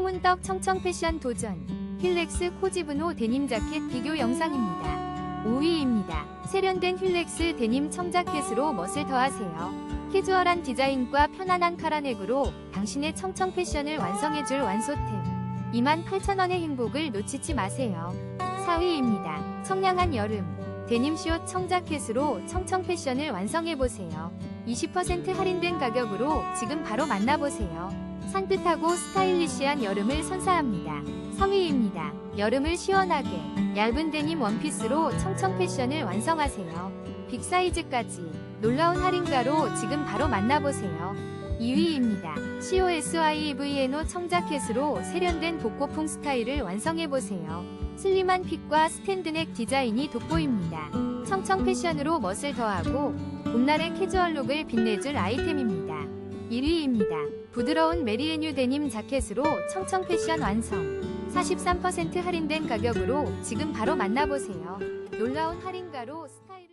소문떡 청청 패션 도전 힐렉스 코지브노 데님 자켓 비교 영상입니다. 5위입니다. 세련된 힐렉스 데님 청자켓으로 멋을 더하세요. 캐주얼한 디자인과 편안한 카라넥으로 당신의 청청 패션을 완성해줄 완소템 28,000원의 행복을 놓치지 마세요. 4위입니다. 청량한 여름 데님 시옷 청자켓으로 청청 패션을 완성해보세요. 20% 할인된 가격으로 지금 바로 만나보세요. 산뜻하고 스타일리시한 여름을 선사합니다. 3위입니다. 여름을 시원하게 얇은 데님 원피스로 청청 패션을 완성하세요. 빅 사이즈까지 놀라운 할인가로 지금 바로 만나보세요. 2위입니다. COSYVNO 청자켓으로 세련된 복고풍 스타일을 완성해보세요. 슬림한 핏과 스탠드넥 디자인이 돋보입니다. 청청 패션으로 멋을 더하고 봄날의 캐주얼 룩을 빛내줄 아이템입니다. 1위입니다. 부드러운 메리에뉴 데님 자켓으로 청청 패션 완성. 43% 할인된 가격으로 지금 바로 만나보세요. 놀라운 할인가로 스타일을